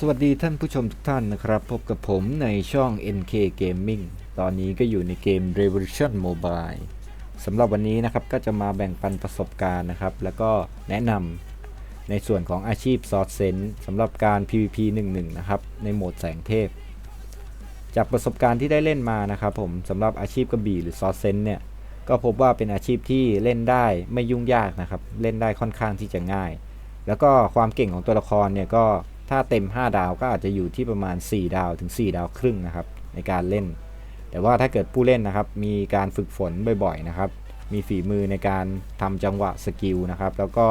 สวัสดีท่านผู้ชมทุกท่านนะครับ พบกับผมในช่อง NK Gaming ตอนนี้ก็อยู่ในเกม Revolution Mobile สำหรับวันนี้นะครับก็จะมาแบ่งปันประสบการณ์นะครับ แล้วก็แนะนำในส่วนของอาชีพ s o r t s e n s สำหรับการ PVP 1-1 นะครับ ในโหมดแสงเทพ จากประสบการณ์ที่ได้เล่นมานะครับผมสำหรับอาชีพกระบี่หรือ s o r t s e n s เนี่ยก็พบว่าเป็นอาชีพที่เล่นได้ไม่ยุ่งยากนะครับ เล่นได้ค่อนข้างที่จะง่าย แล้วก็ความเก่งของตัวละครเนี่ยก็ ถ้าเต็ม 5 ดาวก็อาจจะอยู่ที่ประมาณ 4 ดาวถึง 4 ดาวครึ่งนะครับในการเล่น แต่ว่าถ้าเกิดผู้เล่นนะครับมีการฝึกฝนบ่อยๆนะครับ มีฝีมือในการทำจังหวะสกิลนะครับ แล้วก็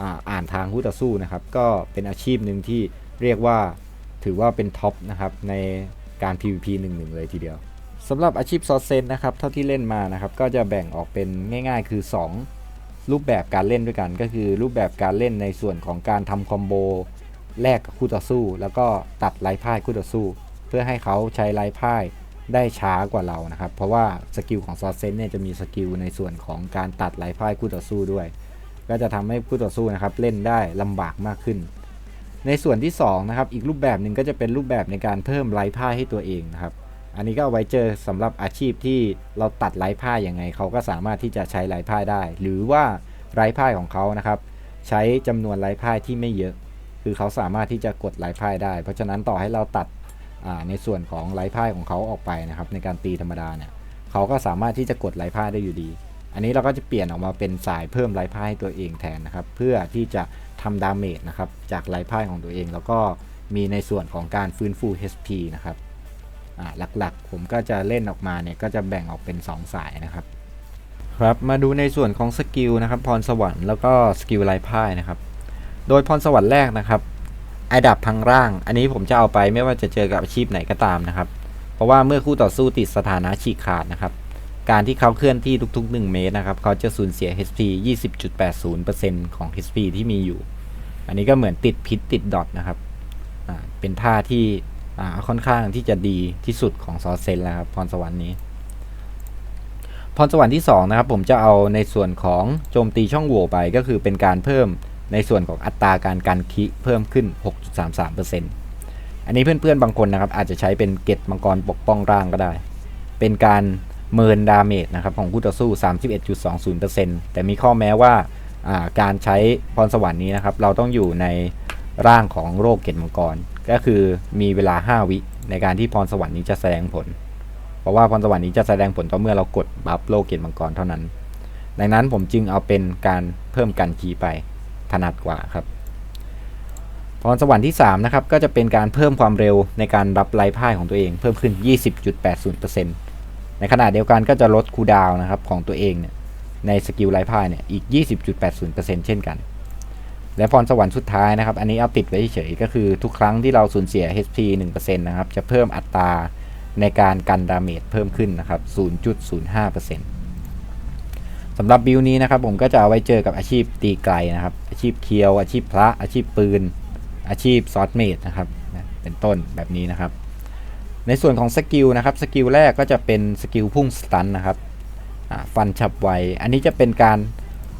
อ่าอ่านทางคู่ต่อสู้นะครับ ก็เป็นอาชีพหนึ่งที่เรียกว่าถือว่าเป็นท็อปนะครับในการ PVP 1-1 เลยทีเดียวสำหรับอาชีพซอสเซนนะครับเท่าที่เล่นมานะครับ ก็จะแบ่งออกเป็นง่าย ๆ คือ 2 รูปแบบการเล่นด้วยกัน ก็คือรูปแบบการเล่นในส่วนของการทำคอมโบ แลกกับคู่ต่อสู้ แล้วก็ตัดไร้พ่ายคู่ต่อสู้ เพื่อให้เขาใช้ไร้พ่ายได้ช้ากว่าเรานะครับ เพราะว่าสกิลของซอสเซนเนี่ยจะมีสกิลในส่วนของการตัดไร้พ่ายคู่ต่อสู้ด้วย ก็จะทำให้คู่ต่อสู้นะครับเล่นได้ลำบากมากขึ้น ในส่วนที่2นะครับอีกรูปแบบหนึ่งก็จะเป็นรูปแบบในการเพิ่มไร้พ่ายให้ตัวเองนะครับอันนี้ก็เอาไว้เจอสำหรับอาชีพที่เราตัดไร้พ่ายยังไงเขาก็สามารถที่จะใช้ไร้พ่ายได้ หรือว่าไร้พ่ายของเขานะครับ ใช้จำนวนไร้พ่ายที่ไม่เยอะ คือเขาสามารถที่จะกดไร้พ่ายได้ เพราะฉะนั้นต่อให้เราตัดในส่วนของไร้พ่ายของเขาออกไปนะครับในการตีธรรมดาเนี่ยเขาก็สามารถที่จะกดไร้พ่ายได้อยู่ดี อันนี้เราก็จะเปลี่ยนออกมาเป็นสายเพิ่มไร้พ่ายให้ตัวเองแทนนะครับเพื่อที่จะทำดาเมจนะครับจากไร้พ่ายของตัวเอง แล้วก็มีในส่วนของการฟื้นฟู HP นะครับหลักๆ ผมก็จะเล่นออกมาเนี่ยก็จะแบ่งออกเป็น 2 สายนะครับครับมาดูในส่วนของสกิลนะครับพรสวรรค์แล้วก็สกิลไร้พ่ายนะครับ โดยพรสวรรค์แรกนะครับไอดับพังร่าง อันนี้ผมจะเอาไปไม่ว่าจะเจอกับอาชีพไหนก็ตามนะครับ เพราะว่าเมื่อคู่ต่อสู้ติดสถานะฉีกขาดนะครับ การที่เขาเคลื่อนที่ทุกๆ 1 เมตรนะครับ เขาจะสูญเสีย HP 20.80%ของ HP ที่มีอยู่ อันนี้ก็เหมือนติดพิษติดดอทนะครับ เป็นท่าที่ค่อนข้างที่จะดีที่สุดของซอสเซนแล้วครับพรสวรรค์นี้ พรสวรรค์ที่2นะครับผมจะเอาในส่วนของโจมตีช่องโหว่ไปก็คือเป็นการเพิ่ม ในส่วนของอัตราการกันคิเพิ่มขึ้น 6.33%อันนี้เพื่อนๆบางคนนะครับอาจจะใช้เป็นเกตมังกรปกป้องร่างก็ได้ เป็นการเมินดาเมจนะครับของคู่ต่อสู้ 31.20%แต่มีข้อแม้ว่าาการใช้พรสวรรค์นี้นะครับเราต้องอยู่ในร่างของโรคเกตมังกร ก็คือมีเวลา 5 วิในการที่พรสวรรค์นี้จะแสดงผล เพราะว่าพรสวรรค์นี้จะแสดงผลต่อเมื่อเรากดบัฟโลเกตมังกรเท่านั้น ดังนั้นผมจึงเอาเป็นการเพิ่มกันคีไป ถนัดกว่าครับพรสวรรค์ที่3นะครับก็จะเป็นการเพิ่มความเร็วในการรับไล่พ่ายของตัวเองเพิ่มขึ้น 20.80%ในขณะเดียวกันก็จะลดคูดาวนะครับของตัวเองเนี่ยในสกิลไล่พ่ายเนี่ยอีก 20.80%เช่นกัน และพรสวรรค์สุดท้ายนะครับ อันนี้เอาติดไว้เฉยๆก็คือทุกครั้งที่เราสูญเสีย HP 1%นะครับจะเพิ่มอัตราในการกันดาเมจเพิ่มขึ้นนะครับ 0.05% สำหรับบิลนี้นะครับผมก็จะเอาไว้เจอกับอาชีพตีไกลนะครับ อาชีพเคียว อาชีพพระ อาชีพปืน อาชีพซอสเมดนะครับ เป็นต้นแบบนี้นะครับ ในส่วนของสกิลนะครับ สกิลแรกก็จะเป็นสกิลพุ่งสตันนะครับฟันฉับไว อันนี้จะเป็นการ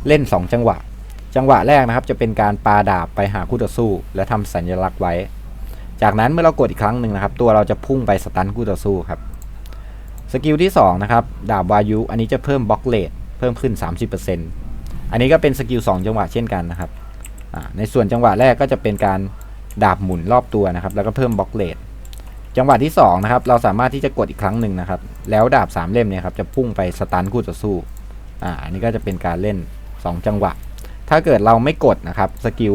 เล่น 2 จังหวะ จังหวะแรกนะครับ จะเป็นการปาดาบไปหาคู่ต่อสู้ และทำสัญลักษณ์ไว้ จากนั้นเมื่อเรากดอีกครั้งหนึ่งนะครับ ตัวเราจะพุ่งไปสตันคู่ต่อสู้ครับ สกิลที่2นะครับ ดาบวายุ อันนี้จะเพิ่มบล็อกเลท เพิ่มขึ้น 30%อันนี้ก็เป็นสกิล2จังหวะเช่นกันนะครับในส่วนจังหวะแรกก็จะเป็นการดาบหมุนรอบตัวนะครับ แล้วก็เพิ่มบล็อกเลทจังหวะที่2นะครับเราสามารถที่จะกดอีกครั้งหนึ่งนะครับ แล้วดาบ3เล่มเนี่ยครับจะพุ่งไปสตันคู่ต่อสู้อ่าอันนี้ก็จะเป็นการเล่น 2 จังหวะ ถ้าเกิดเราไม่กดนะครับสกิล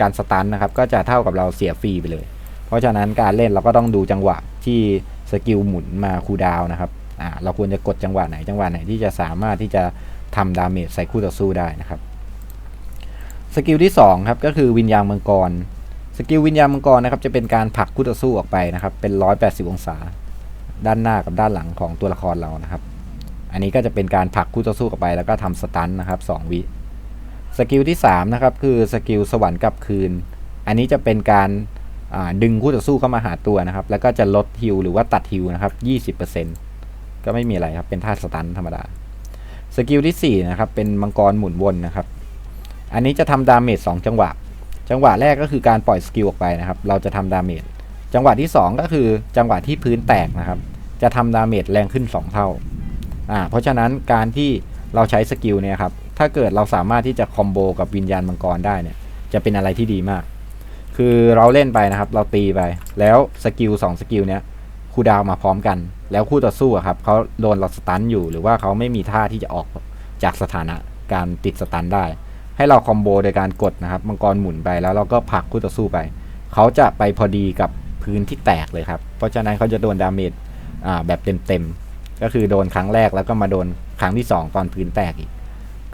การสตันนะครับก็จะเท่ากับเราเสียฟรีไปเลย เพราะฉะนั้นการเล่นเราก็ต้องดูจังหวะที่สกิลหมุนมาคูดาวนะครับ อ่าเราควรจะกดจังหวะไหนจังหวะไหนที่จะสามารถที่จะทำดาเมจใส่คู่ต่อสู้ได้นะครับสกิลที่2ครับก็คือวิญญาณมังกรสกิลวิญญาณมังกรนะครับจะเป็นการผลักคู่ต่อสู้ออกไปนะครับเป็น 180 องศา ด้านหน้ากับด้านหลังของตัวละครเรานะครับ อันนี้ก็จะเป็นการผลักคู่ต่อสู้ออกไป แล้วก็ทำสตันนะครับ2วิสกิลที่3นะครับคือสกิลสวรรค์กลับคืน อันนี้จะเป็นการดึงคู่ต่อสู้เข้ามาหาตัวนะครับ แล้วก็จะลดฮิลหรือว่าตัดฮิลนะครับ 20% ก็ไม่มีอะไรครับ เป็นท่าสตันธรรมดา สกิลที่ 4 นะครับ เป็นมังกรหมุนวนนะครับ อันนี้จะทำดาเมจ2จังหวะ จังหวะแรกก็คือการปล่อยสกิลออกไปนะครับ เราจะทำดาเมจ จังหวะที่ 2 ก็คือจังหวะที่พื้นแตกนะครับ จะทำดาเมจแรงขึ้น 2 เท่า อ่า เพราะฉะนั้นการที่เราใช้สกิลเนี่ยครับ ถ้าเกิดเราสามารถที่จะคอมโบกับวิญญาณมังกรได้เนี่ย จะเป็นอะไรที่ดีมาก คือเราเล่นไปนะครับ เราตีไป แล้วสกิล2สกิลเนี้ย คูดาวมาพร้อมกัน แล้วคู่ต่อสู้อะครับเขาโดนเราสตันอยู่ หรือว่าเขาไม่มีท่าที่จะออกจากสถานะการติดสตันได้ ให้เราคอมโบโดยการกดนะครับมังกรหมุนไปแล้วเราก็ผลักคู่ต่อสู้ไป เขาจะไปพอดีกับพื้นที่แตกเลยครับ เพราะฉะนั้นเขาจะโดนดาเมจอ่าแบบเต็มๆ ก็คือโดนครั้งแรกแล้วก็มาโดนครั้งที่ 2 ตอนพื้นแตกอีก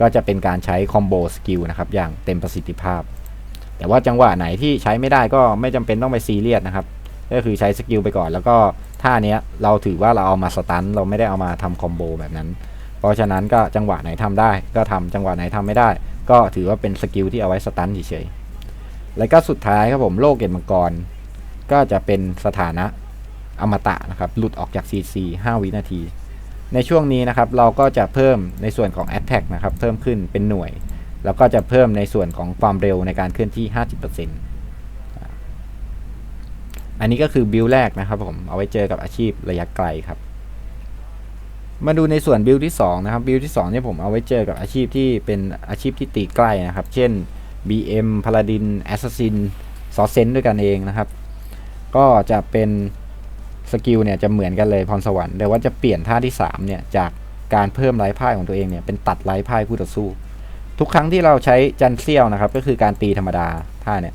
ก็จะเป็นการใช้คอมโบสกิลนะครับอย่างเต็มประสิทธิภาพ แต่ว่าจังหวะไหนที่ใช้ไม่ได้ก็ไม่จำเป็นต้องไปซีเรียสนะครับ ก็คือใช้สกิลไปก่อน แล้วก็ท่าเนี้ยเราถือว่าเราเอามาสตันเราไม่ได้เอามาทำคอมโบแบบนั้น เพราะฉะนั้นก็จังหวะไหนทำได้ ก็ทำจังหวะไหนทำไม่ได้ ก็ถือว่าเป็นสกิลที่เอาไว้สตันเฉยๆแล้วก็สุดท้ายครับผมโลกเกตมังกร ก็จะเป็นสถานะอมตะนะครับหลุดออกจาก CC 5 วินาที ในช่วงนี้นะครับเราก็จะเพิ่มในส่วนของ Attack นะครับเพิ่มขึ้นเป็นหน่วย แล้วก็จะเพิ่มในส่วนของความเร็วในการเคลื่อนที่ 50% อันนี้ก็คือบิลแรกนะครับผมเอาไว้เจอกับอาชีพระยะไกลครับ มาดูในส่วนบิลที่2นะครับบิลที่2เนี่ยผมเอาไว้เจอกับอาชีพที่เป็นอาชีพที่ตีใกล้นะครับ เช่น BM Paladin Assassin ซอเซนด้วยกันเองนะครับ ก็จะเป็นสกิลเนี่ยจะเหมือนกันเลยพรสวรรค์แต่ว่าจะเปลี่ยนท่าที่3เนี่ยจากการเพิ่มไร้พ่ายของตัวเองเนี่ยเป็นตัดไร้พ่ายคู่ต่อสู้ ทุกครั้งที่เราใช้จันเซียวนะครับ ก็คือการตีธรรมดาท่าเนี่ย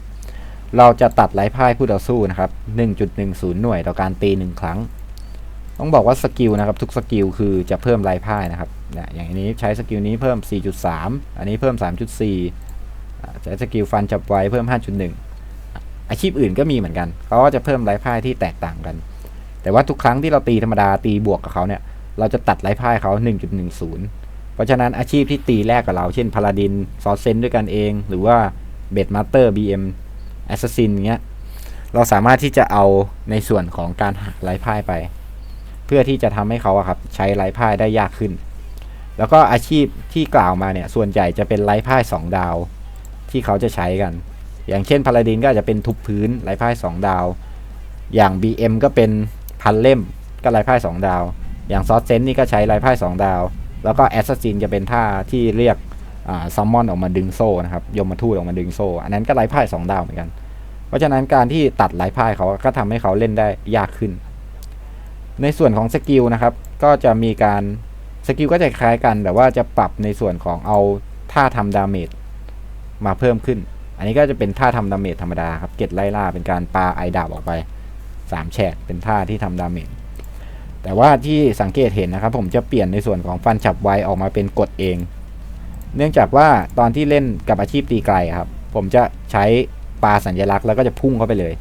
เราจะตัดไร้พ่ายคู่ต่อสู้นะครับ 1.10 หน่วยต่อการตี1ครั้ง ต้องบอกว่าสกิลนะครับทุกสกิลคือจะเพิ่มไร้พ่ายนะครับนะอย่างนี้ใช้สกิลนี้เพิ่ม 4.3 อันนี้เพิ่ม 3.4อ่ใช้สกิลฟันจับไว้เพิ่ม 5.1 อาชีพอื่นก็มีเหมือนกัน เขาก็จะเพิ่มไร้พ่ายที่แตกต่างกัน แต่ว่าทุกครั้งที่เราตีธรรมดาตีบวกกับเขาเนี่ยเราจะตัดไร้พ่ายเขา 1.10 เพราะฉะนั้นอาชีพที่ตีแรกกับเรา เช่นพาลาดินซอสเซนด้วยกันเอง หรือว่าเบดมาสเตอร์บี แอสซัสซินเงี้ยเราสามารถที่จะเอาในส่วนของการหักไร้พ่ายไป เพื่อที่จะทำให้เขาอะครับใช้ไร้พ่ายได้ยากขึ้น แล้วก็อาชีพที่กล่าวมาเนี่ยส่วนใหญ่จะเป็นไร้พ่าย 2 ดาว ที่เขาจะใช้กัน อย่างเช่นพาลาดินก็อาจจะเป็นทุบพื้นไร้พ่าย 2 ดาว อย่าง BM ก็เป็นพันเล่มก็ไร้พ่าย 2 ดาว อย่างซอสเซนนี่ก็ใช้ไร้พ่าย 2 ดาว แล้วก็แอสซัสซินจะเป็นท่าที่เรียกซัมมอนออกมาดึงโซ่นะครับยมมาทูตออกมาดึงโซ่ อันนั้นก็ไร้พ่าย 2 ดาวเหมือนกัน เพราะฉะนั้นการที่ตัดไร้พ่ายเขาก็ทำให้เขาเล่นได้ยากขึ้น ในส่วนของสกิลนะครับ ก็จะมีการสกิลก็จะคล้ายกัน แต่ว่าจะปรับในส่วนของเอาท่าทำดาเมจมาเพิ่มขึ้น อันนี้ก็จะเป็นท่าทำดาเมจธรรมดาครับ เก็ตไล่ล่าเป็นการปาไอดาบออกไป3แฉกเป็นท่าที่ทำดาเมจ แต่ว่าที่สังเกตเห็นนะครับ ผมจะเปลี่ยนในส่วนของฟันฉับไวออกมาเป็นกดเอง เนื่องจากว่าตอนที่เล่นกับอาชีพตีไกลครับ ผมจะใช้ ปาสัญลักษณ์แล้วก็จะพุ่งเข้าไปเลย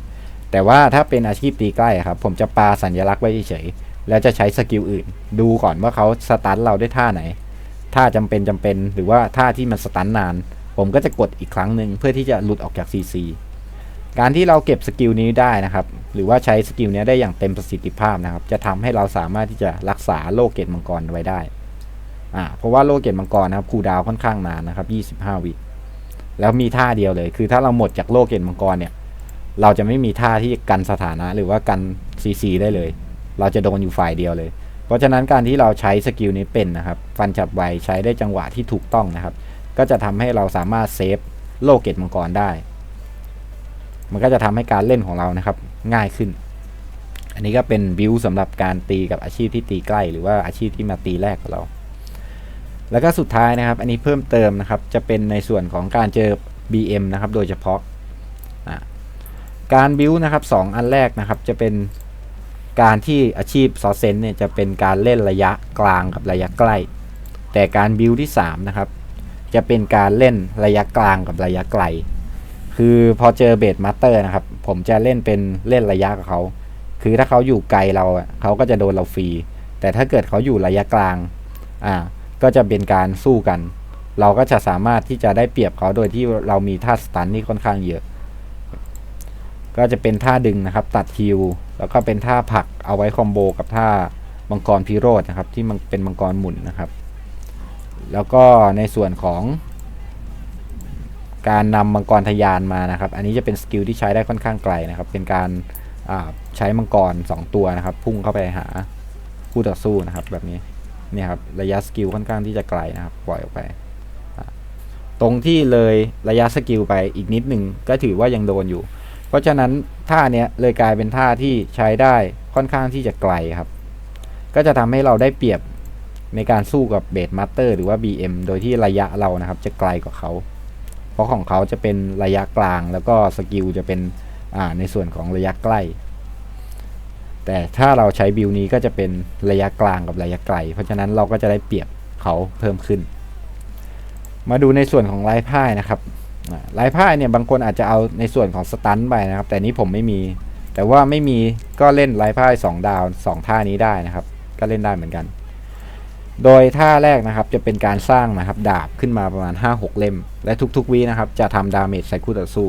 แต่ว่าถ้าเป็นอาชีพตีใกล้ครับ ผมจะปาสัญลักษณ์ไว้เฉยๆแล้วจะใช้สกิลอื่น ดูก่อนว่าเขาสตันเราด้วยท่าไหนท่าจำเป็นจำเป็นหรือว่าท่าที่มันสตันนาน ผมก็จะกดอีกครั้งหนึ่งเพื่อที่จะหลุดออกจาก CC การที่เราเก็บสกิลนี้ได้นะครับ หรือว่าใช้สกิลนี้ได้อย่างเต็มประสิทธิภาพนะครับ จะทำให้เราสามารถที่จะรักษาโลเกตมังกรไว้ได้อ่าเพราะว่าโลเกตมังกรนะครับคูดาวค่อนข้างนานนะครับ 25 วิ แล้วมีท่าเดียวเลย คือถ้าเราหมดจากโลเกตมังกรเนี่ย เราจะไม่มีท่าที่กันสถานะหรือว่ากัน CC ได้เลย เราจะโดนอยู่ฝ่ายเดียวเลย เพราะฉะนั้นการที่เราใช้สกิลนี้เป็นนะครับ ฟันจับไวใช้ได้จังหวะที่ถูกต้องนะครับ ก็จะทำให้เราสามารถเซฟโลเกตมังกรได้ มันก็จะทำให้การเล่นของเรานะครับ ง่ายขึ้น อันนี้ก็เป็นบิวสำหรับการตีกับอาชีพที่ตีใกล้ หรือว่าอาชีพที่มาตีแรกกับเรา แล้วก็สุดท้ายนะครับ อันนี้เพิ่มเติมนะครับ จะเป็นในส่วนของการเจอ BM นะครับ โดยเฉพาะะการบิวนะครับสองอันแรกนะครับ จะเป็นการที่อาชีพซอเซนเนี่ยจะเป็นการเล่นระยะกลางกับระยะใกล้ แต่การบิวที่ 3 นะครับ จะเป็นการเล่นระยะกลางกับระยะไกล คือพอเจอเบดมาสเตอร์นะครับ ผมจะเล่นเป็นเล่นระยะกับเขา คือถ้าเขาอยู่ไกลเราเขาก็จะโดนเราฟรี แต่ถ้าเกิดเขาอยู่ระยะกลาง อ่า ก็จะเป็นการสู้กัน เราก็จะสามารถที่จะได้เปรียบเขาโดยที่เรามีท่าสตันที่ค่อนข้างเยอะ ก็จะเป็นท่าดึงนะครับ ตัดฮิวแล้วก็เป็นท่าผลักเอาไว้คอมโบกับท่ามังกรพิโรธนะครับ ที่มันเป็นมังกรหมุนนะครับ แล้วก็ในส่วนของ การนำมังกรทะยานมานะครับ อันนี้จะเป็นสกิลที่ใช้ได้ค่อนข้างไกลนะครับ เป็นการใช้มังกร 2 ตัวนะครับ พุ่งเข้าไปหาคู่ต่อสู้นะครับแบบนี้ เนี่ยครับระยะสกิลค่อนข้างที่จะไกลนะครับปล่อยออกไป ตรงที่เลยระยะสกิลไปอีกนิดหนึ่งก็ถือว่ายังโดนอยู่ เพราะฉะนั้นท่าเนี้ยเลยกลายเป็นท่าที่ใช้ได้ค่อนข้างที่จะไกลครับ ก็จะทำให้เราได้เปรียบในการสู้กับเบสมาสเตอร์หรือว่า BM โดยที่ระยะเรานะครับ จะไกลกว่าเขา เพราะของเขาจะเป็นระยะกลางแล้วก็สกิลจะเป็นในส่วนของระยะใกล้ แต่ถ้าเราใช้บิลนี้ก็จะเป็นระยะกลางกับระยะไกล เพราะฉะนั้นเราก็จะได้เปรียบเขาเพิ่มขึ้น มาดูในส่วนของลายพ่ายนะครับลายพ่ายเนี่ยบางคนอาจจะเอาในส่วนของสตันไปนะครับ แต่นี้ผมไม่มี แต่ว่าไม่มีก็เล่นลายพ่าย2ดาว 2 ท่านี้ได้นะครับ ก็เล่นได้เหมือนกัน โดยท่าแรกนะครับจะเป็นการสร้างนะครับดาบขึ้นมาประมาณ 5-6 เล่ม และทุกๆวีนะครับจะทำดาเมจใส่คู่ต่อสู้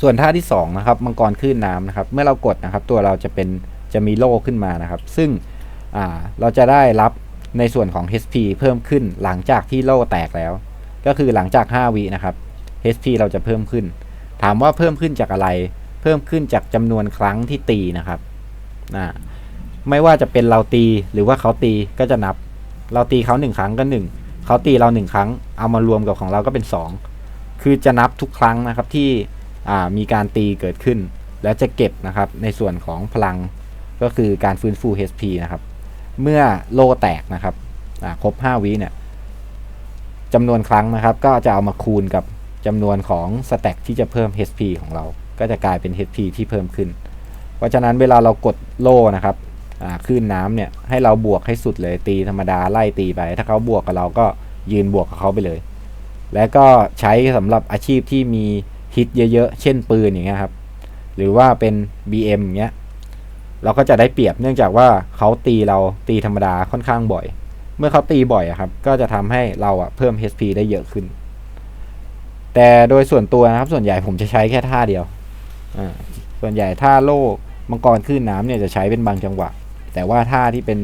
ส่วนท่าที่2นะครับมังกรคลื่นน้ำนะครับ เมื่อเรากดนะครับ ตัวเราจะเป็นจะมีโล่ขึ้นมานะครับ ซึ่งเราจะได้รับในส่วนของ HP เพิ่มขึ้นหลังจากที่โล่แตกแล้ว ก็คือหลังจาก 5 วินะครับ HP เราจะเพิ่มขึ้น ถามว่าเพิ่มขึ้นจากอะไร เพิ่มขึ้นจากจำนวนครั้งที่ตีนะครับอ่าไม่ว่าจะเป็นเราตีหรือว่าเขาตีก็จะนับ เราตีเขาหนึ่งครั้งก็หนึ่งเขาตีเราหนึ่งครั้ง เอามารวมกับของเราก็เป็นสองคือจะนับทุกครั้งนะครับที่ มีการตีเกิดขึ้น และจะเก็บนะครับในส่วนของพลังก็คือการฟื้นฟู HP นะครับ เมื่อโลแตกนะครับครบ 5 วิเนี่ยจำนวนครั้งนะครับ ก็จะเอามาคูณกับจำนวนของสแต็กที่จะเพิ่ม HP ของเรา ก็จะกลายเป็น HP ที่เพิ่มขึ้น เพราะฉะนั้นเวลาเรากดโลนะครับคลื่นน้ำเนี่ยให้เราบวกให้สุดเลยตีธรรมดาไล่ตีไป ถ้าเขาบวกกับเราก็ยืนบวกกับเขาไปเลย และก็ใช้สำหรับอาชีพที่มี ฮิตเยอะๆ เช่นปืนอย่างเงี้ยครับ หรือว่าเป็น BM อย่างเงี้ย เราก็จะได้เปรียบเนื่องจากว่าเขาตีเราตีธรรมดาค่อนข้างบ่อย เมื่อเขาตีบ่อยอะครับ ก็จะทำให้เราอะเพิ่ม HP ได้เยอะขึ้น แต่โดยส่วนตัวนะครับ ส่วนใหญ่ผมจะใช้แค่ท่าเดียวอ่าส่วนใหญ่ท่าโล่มังกรขึ้นน้ำเนี่ยจะใช้เป็นบางจังหวะ แต่ว่าท่าที่เป็น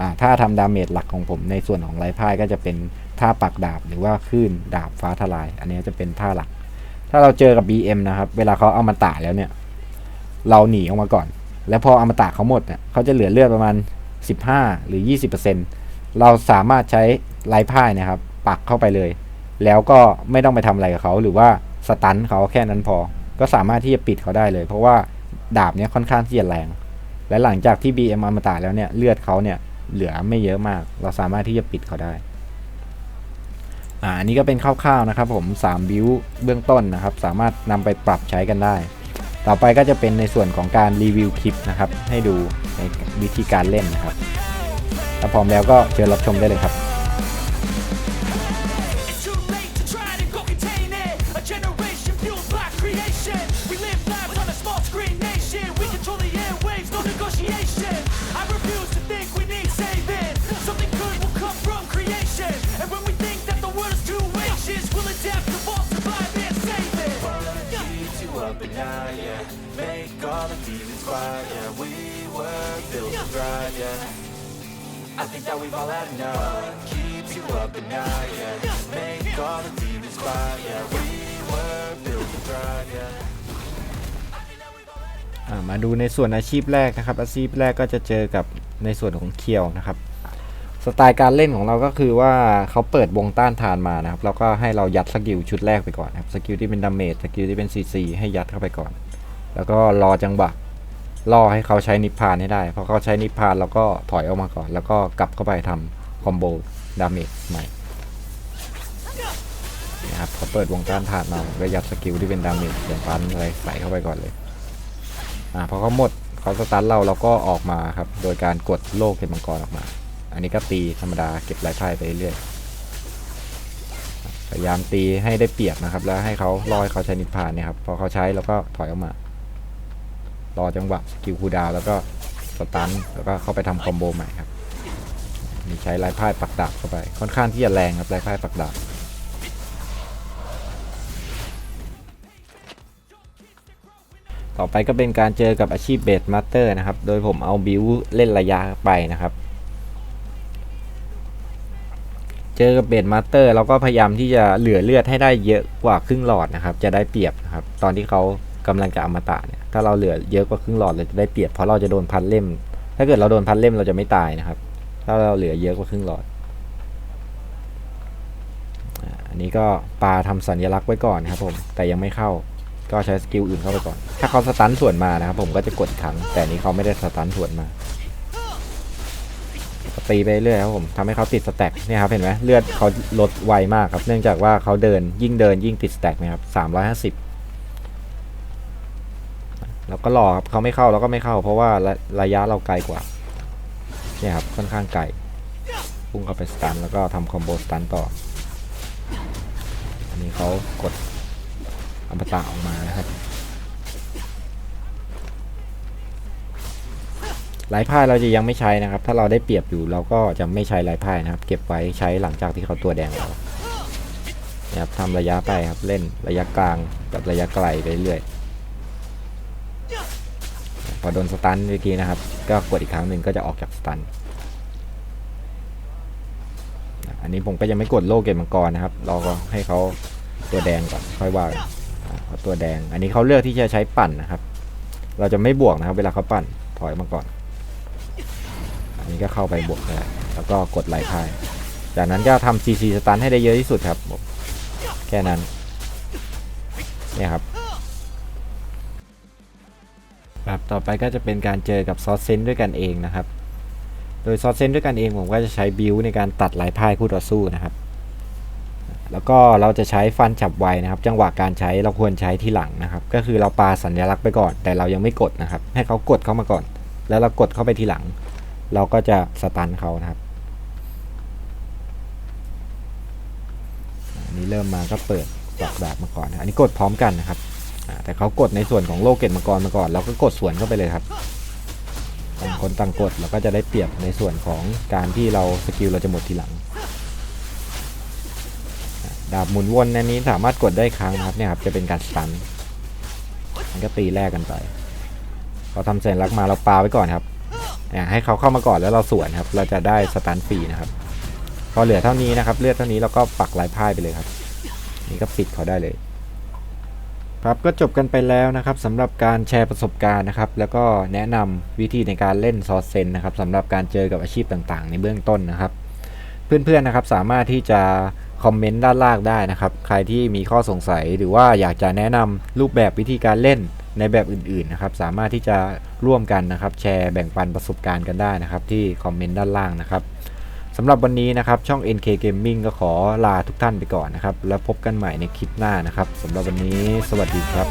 อ่าท่าทำดาเมจหลักของผมในส่วนของไร้พ่ายก็จะเป็นท่าปักดาบหรือว่าขึ้นดาบฟ้าทลาย อันนี้จะเป็นท่าหลัก ถ้าเราเจอกับ BM นะครับ เวลาเขาเอามาตะแล้วเนี่ย เราหนีออกมาก่อน แล้วพอเอามาตะเขาหมดเนี่ยเขาจะเหลือเลือดประมาณ 15 หรือ 20%เราสามารถใช้ไร้พ่ายนะครับ ปักเข้าไปเลย แล้วก็ไม่ต้องไปทำอะไรกับเขา หรือว่าสตันเขาแค่นั้นพอ ก็สามารถที่จะปิดเขาได้เลย เพราะว่าดาบเนี้ยค่อนข้างที่จะแรง และหลังจากที่ BM อมตะแล้วเนี่ยเลือดเขาเนี่ยเหลือไม่เยอะมาก เราสามารถที่จะปิดเขาได้ อ่าอันนี้ก็เป็นคร่าวๆนะครับผม3บิวเบื้องต้นนะครับ สามารถนำไปปรับใช้กันได้ ต่อไปก็จะเป็นในส่วนของการรีวิวคลิปนะครับ ให้ดูในวิธีการเล่นนะครับถ้าพร้อมแล้วก็เชิญรับชมได้เลยครับ all at night Keeps you up at night, yeah. Make all the demons quiet, yeah. We were built to thrive, yeah. มาดูในส่วนอาชีพแรกนะครับ อาชีพแรกก็จะเจอกับในส่วนของเคียวนะครับ สไตล์การเล่นของเราก็คือว่าเขาเปิดวงต้านทานมานะครับ เราก็ให้เรายัดสกิลชุดแรกไปก่อนนะครับ สกิลที่เป็นดาเมจ สกิลที่เป็น CC ให้ยัดเข้าไปก่อน แล้วก็รอจังหวะ รอให้เขาใช้นิพพานให้ได้พอเขาใช้นิพพานเราก็ถอยออกมาก่อน แล้วก็กลับเข้าไปทำคอมโบดาเมจใหม่นะครับพอเปิดวงต้านทานมาผมก็ยัดสกิลที่เป็นดาเมจอย่างฟันอะไรใส่เข้าไปก่อนเลยอ่าพอเขาหมดเขาสตาร์ทเราเราก็ออกมาครับ โดยการกดโลกเก็บมังกรออกมา อันนี้ก็ตีธรรมดาเก็บลายไพ่ไปเรื่อยพยายามตีให้ได้เปรียบนะครับ แล้วให้เขารอให้เขาใช้นิพพานเนี่ยครับพอเขาใช้แล้วก็ถอยออกมา รอจังหวะสกิลคูดาวแล้วก็สตันแล้วก็เข้าไปทำคอมโบใหม่ครับมีใช้ลายพ่ปักดาบเข้าไป ค่อนข้างที่จะแรงครับลายพ่ปักดาบต่อไปก็เป็นการเจอกับอาชีพเบสมาสเตอร์นะครับ โดยผมเอาบิวเล่นระยะไปนะครับ เจอกับเบดมาสเตอร์เราก็พยายามที่จะเหลือเลือดให้ได้เยอะกว่าครึ่งหลอดนะครับ จะได้เปรียบนะครับ ตอนที่เขา กำลังจะอมตะเนี่ยถ้าเราเหลือเยอะกว่าครึ่งหลอดเราจะได้เปรียบเพราะเราจะโดนพันเล่ม ถ้าเกิดเราโดนพันเล่มเราจะไม่ตายนะครับ ถ้าเราเหลือเยอะกว่าครึ่งหลอดอันนี้ก็ปลาทำสัญลักษณ์ไว้ก่อนครับผมแต่ยังไม่เข้าก็ใช้สกิลอื่นเข้าไปก่อน ถ้าเขาสตันส่วนมานะครับผมก็จะกดอีกครั้งแต่นนี้เขาไม่ได้สตันส่วนมาตีไปเรื่อยครับผมทำให้เขาติดสแต็กเนี่ยครับเห็นไหมเลือดเขาลดไวมากครับ เนื่องจากว่าเขาเดินยิ่งเดินยิ่งติดสแต็กนะครับสามร้อยห้าสิบ แล้วก็รอครับเขาไม่เข้าเราก็ไม่เข้า เพราะว่าระระยะเราไกลกว่าเนี่ยครับค่อนข้างไกลพุ่งเข้าไปสตันแล้วก็ทำคอมโบสตันต่อ อันนี้เขากดอมตะออกมานะครับลายพ่ายเราจะยังไม่ใช้นะครับ ถ้าเราได้เปรียบอยู่เราก็จะไม่ใช้ลายพ่ายนะครับ เก็บไว้ใช้หลังจากที่เขาตัวแดงเราเนี่ยครับทำระยะไปครับเล่นระยะกลางกับระยะไกลไปเรื่อย อโดนสตันเมื่อกี้นะครับ ก็กดอีกครั้งหนึ่งก็จะออกจากสตัน อันนี้ผมก็ยังไม่กดโล่เกมมังกรนะครับ รอก็ให้เขาตัวแดงก่อนค่อยว่ากันเขาตัวแดง อันนี้เขาเลือกที่จะใช้ปั่นนะครับ เราจะไม่บวกนะครับ เวลาเขาปั่นถอยมาก่อน อันนี้ก็เข้าไปบวกได้แล้วก็กดไหลพ่าย จากนั้นก็ทำ CC สตันให้ได้เยอะที่สุดครับผมแค่นั้น เนี่ยครับ ครับต่อไปก็จะเป็นการเจอกับซอสเซนด้วยกันเองนะครับ โดยซอสเซนด้วยกันเองผมก็จะใช้บิวในการตัดไล่พ่ายคู่ต่อสู้นะครับ แล้วก็เราจะใช้ฟันฉับไวนะครับ จังหวะการใช้เราควรใช้ที่หลังนะครับ ก็คือเราปาสัญลักษณ์ไปก่อน แต่เรายังไม่กดนะครับ ให้เขากดเข้ามาก่อน แล้วเรากดเข้าไปทีหลัง เราก็จะสตันเขานะครับอันนี้เริ่มมาก็เปิดดอกดาบมาก่อนนะอันนี้กดพร้อมกันนะครับ แต่เขากดในส่วนของโลเกตมังกรมาก่อนเราก็กดสวนเข้าไปเลยครับต่างคนต่างกดเราก็จะได้เปรียบในส่วนของการที่เราสกิลเราจะหมดทีหลัง ดาบหมุนวนอันนี้สามารถกดได้ครั้งนะครับเนี่ยครับจะเป็นการสตันมันก็ตีแรกกันไปพอทำเสร็จลักมาเราปาไว้ก่อนครับอ่าให้เขาเข้ามาก่อนแล้วเราสวนครับ เราจะได้สตันฟรีนะครับ พอเหลือเท่านี้นะครับ เลือดเท่านี้เราก็ปักลายพ่ายไปเลยครับ นี่ก็ปิดเขาได้เลย ครับก็จบกันไปแล้วนะครับสำหรับการแชร์ประสบการณ์นะครับ แล้วก็แนะนำวิธีในการเล่นซอสเซนนะครับสำหรับการเจอกับอาชีพต่างๆ ในเบื้องต้นนะครับ เพื่อนๆนะครับสามารถที่จะคอมเมนต์ด้านล่างได้นะครับ ใครที่มีข้อสงสัยหรือว่าอยากจะแนะนำรูปแบบวิธีการเล่นในแบบอื่นๆนะครับ สามารถที่จะร่วมกันนะครับ แชร์แบ่งปันประสบการณ์กันได้นะครับ ที่คอมเมนต์ด้านล่างนะครับ สำหรับวันนี้นะครับช่อง NK Gaming ก็ขอลาทุกท่านไปก่อนนะครับ แล้วพบกันใหม่ในคลิปหน้านะครับสำหรับวันนี้สวัสดีครับ